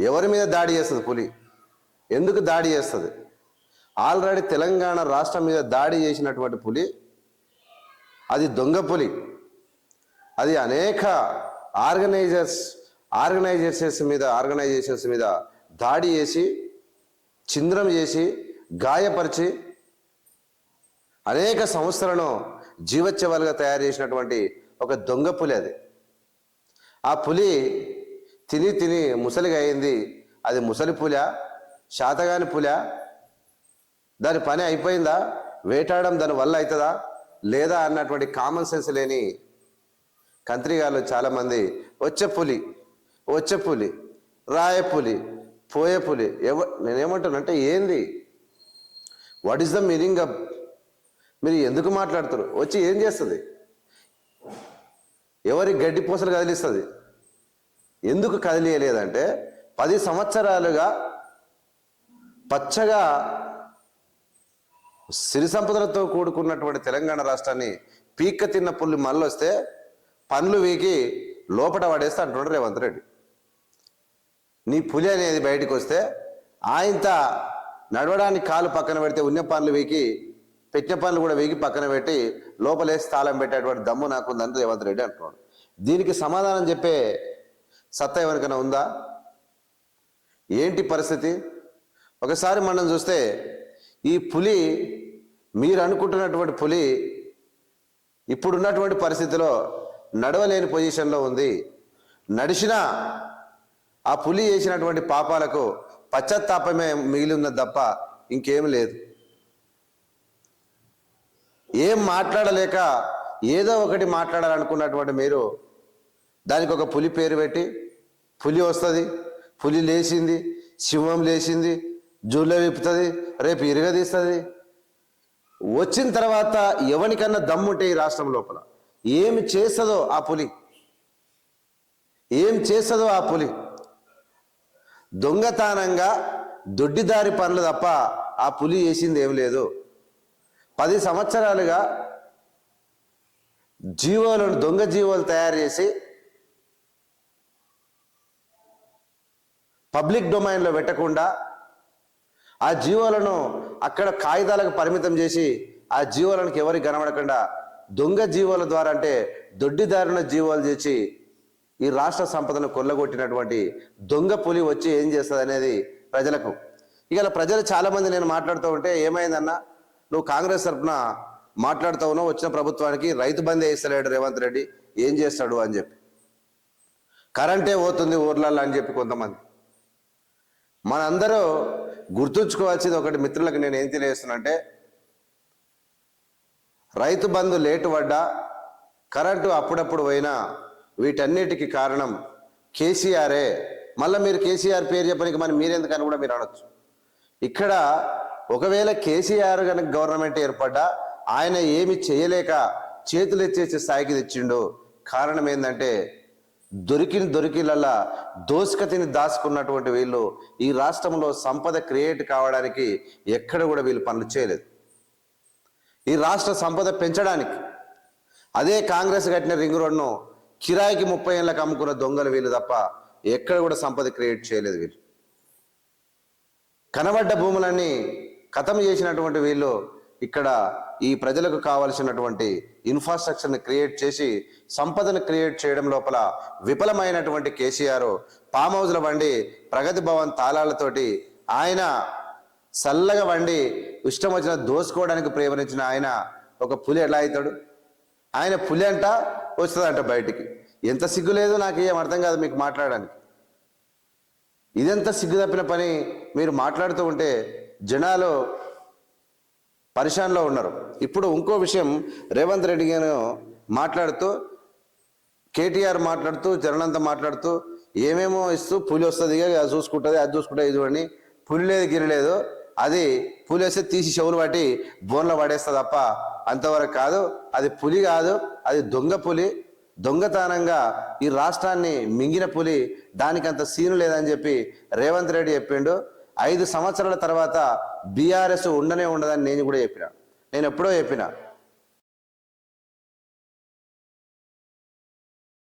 ఎవరి మీద దాడి చేస్తుంది పులి? ఎందుకు దాడి చేస్తుంది? ఆల్రెడీ తెలంగాణ రాష్ట్రం మీద దాడి చేసినటువంటి పులి అది దొంగ పులి. అది అనేక ఆర్గనైజర్స్ ఆర్గనైజేషన్స్ మీద ఆర్గనైజేషన్స్ మీద దాడి చేసి చింద్రం చేసి గాయపరిచి అనేక సంస్థలను జీవోత్సవాలుగా తయారు చేసినటువంటి ఒక దొంగ పులి అది. ఆ పులి తిని తిని ముసలిగా అయింది. అది ముసలి పుల శాతగాని పుల. దాని పని అయిపోయిందా? వేటాడడం దాని వల్ల అవుతుందా లేదా అన్నటువంటి కామన్ సెన్స్ లేని కంత్రిగాళ్ళు చాలామంది వచ్చే పులి వచ్చే పులి రాయ పులి పోయే పులి. ఎవ నేనేమంటానంటే ఏంది? What is the meaning of మీరు ఎందుకు మాట్లాడుతారు వచ్చి ఏం చేస్తుంది? ఎవరి గడ్డి పూసలు కదిలిస్తుంది? ఎందుకు కదిలియలేదంటే పది సంవత్సరాలుగా పచ్చగా సిరి సంపదలతో కూడుకున్నటువంటి తెలంగాణ రాష్ట్రాన్ని పీక్క తిన్న పుల్లి మళ్ళొస్తే పండ్లు వీకి లోపట పడేస్తే అంటున్నాడు రేవంత్ రెడ్డి. నీ పులి అనేది బయటకు వస్తే ఆయంత నడవడానికి కాలు పక్కన పెడితే ఉన్న పనులు వీకి పెట్టిన పనులు కూడా వీకి పక్కన పెట్టి లోపలేసి తాళం పెట్టేటువంటి దమ్ము నాకు ఉందని రేవంత్ రెడ్డి అంటున్నాడు. దీనికి సమాధానం చెప్పే సత్తా ఎవరికైనా ఉందా? ఏంటి పరిస్థితి? ఒకసారి మనం చూస్తే ఈ పులి మీరు అనుకుంటున్నటువంటి పులి ఇప్పుడున్నటువంటి పరిస్థితిలో నడవలేని పొజిషన్లో ఉంది. నడిచినా ఆ పులి చేసినటువంటి పాపాలకు పశ్చాత్తాపమే మిగిలి తప్ప ఇంకేం లేదు. ఏం మాట్లాడలేక ఏదో ఒకటి మాట్లాడాలనుకున్నటువంటి మీరు దానికి ఒక పులి పేరు పెట్టి పులి వస్తుంది. పులి లేచింది సింహం లేచింది జూలో విప్పుతుంది రేపు ఇరగదీస్తుంది వచ్చిన తర్వాత ఎవరికన్నా దమ్ముంటే ఈ రాష్ట్రం లోపల. ఏమి చేస్తుందో ఆ పులి. ఏం చేస్తుందో ఆ పులి. దొంగతానంగా దొడ్డిదారి పనులు తప్ప ఆ పులి చేసింది ఏం లేదు. పది సంవత్సరాలుగా జీవోలను దొంగ జీవోలు తయారు చేసి పబ్లిక్ డొమైన్లో పెట్టకుండా ఆ జీవోలను అక్కడ కాగితాలకు పరిమితం చేసి ఆ జీవోలకు ఎవరికి కనబడకుండా దొంగ జీవోల ద్వారా అంటే దొడ్డిదారిన జీవోలు చేసి ఈ రాష్ట్ర సంపదను కొల్లగొట్టినటువంటి దొంగ పులి వచ్చి ఏం చేస్తుంది అనేది ప్రజలకు. ఇక ప్రజలు చాలామంది నేను మాట్లాడుతూ ఉంటే ఏమైందన్నా నువ్వు కాంగ్రెస్ తరఫున మాట్లాడుతూ ఉన్నావు వచ్చిన ప్రభుత్వానికి రైతు బంద్ వేస్తలేడు రేవంత్ రెడ్డి ఏం చేస్తాడు అని చెప్పి. కరెంటే పోతుంది ఊర్లలో అని చెప్పి కొంతమంది. మనందరూ గుర్తుంచుకోవాల్సింది ఒకటి మిత్రులకు నేను ఏం తెలియజేస్తున్నానంటే రైతు బంధు లేటు పడ్డా కరెంటు అప్పుడప్పుడు పోయినా వీటన్నిటికీ కారణం కేసీఆరే. మళ్ళీ మీరు కేసీఆర్ పేరు చెప్పడానికి మరి మీరెందుకని కూడా మీరు అనొచ్చు. ఇక్కడ ఒకవేళ కేసీఆర్ కనుక గవర్నమెంట్ ఏర్పడ్డా ఆయన ఏమి చేయలేక చేతులు ఎత్తేసే స్థాయికి తెచ్చిండు కారణం ఏంటంటే దొరికిన దొరికిలల్లా దోసుకతిని దాచుకున్నటువంటి వీళ్ళు ఈ రాష్ట్రంలో సంపద క్రియేట్ కావడానికి ఎక్కడ కూడా వీళ్ళు పనులు చేయలేదు. ఈ రాష్ట్ర సంపద పెంచడానికి అదే కాంగ్రెస్ కట్టిన రింగ్ రోడ్ను కిరాయికి ముప్పై ఏళ్ళకి అమ్ముకున్న దొంగలు వీళ్ళు తప్ప ఎక్కడ కూడా సంపద క్రియేట్ చేయలేదు వీళ్ళు. కనబడ్డ భూములన్నీ ఖతం చేసినటువంటి వీళ్ళు ఇక్కడ ఈ ప్రజలకు కావలసినటువంటి ఇన్ఫ్రాస్ట్రక్చర్ని క్రియేట్ చేసి సంపదను క్రియేట్ చేయడం లోపల విఫలమైనటువంటి కేసీఆర్ పామ్ హౌజ్ల వండి ప్రగతి భవన్ తాళాలతోటి ఆయన చల్లగా వండి ఇష్టం వచ్చిన దోసుకోవడానికి ప్రేమనించిన ఆయన ఒక పులి ఎలా అవుతాడు ఆయన పులి అంట వస్తుందంట బయటికి. ఎంత సిగ్గు లేదు నాకు ఏం అర్థం కాదు మీకు మాట్లాడడానికి. ఇదెంత సిగ్గు తప్పిన పని మీరు మాట్లాడుతూ ఉంటే జనాలు పరిశాన్లో ఉన్నారు. ఇప్పుడు ఇంకో విషయం రేవంత్ రెడ్డి గారు మాట్లాడుతూ కేటీఆర్ మాట్లాడుతూ జనంతా మాట్లాడుతూ ఏమేమో ఇస్తూ పులి వస్తుంది అది చూసుకుంటుంది అది చూసుకుంటే ఇది అని పులి లేదు గిరి లేదు. అది పులి వస్తే తీసి చెవులు పట్టి బోన్లో పడేస్తుంది తప్ప అంతవరకు కాదు. అది పులి కాదు అది దొంగ పులి. దొంగతనంగా ఈ రాష్ట్రాన్ని మింగిన పులి. దానికి అంత సీను లేదని చెప్పి రేవంత్ రెడ్డి చెప్పిండు. ఐదు సంవత్సరాల తర్వాత బీఆర్ఎస్ ఉండనే ఉండదని నేను కూడా చెప్పిన. నేను ఎప్పుడో చెప్పిన.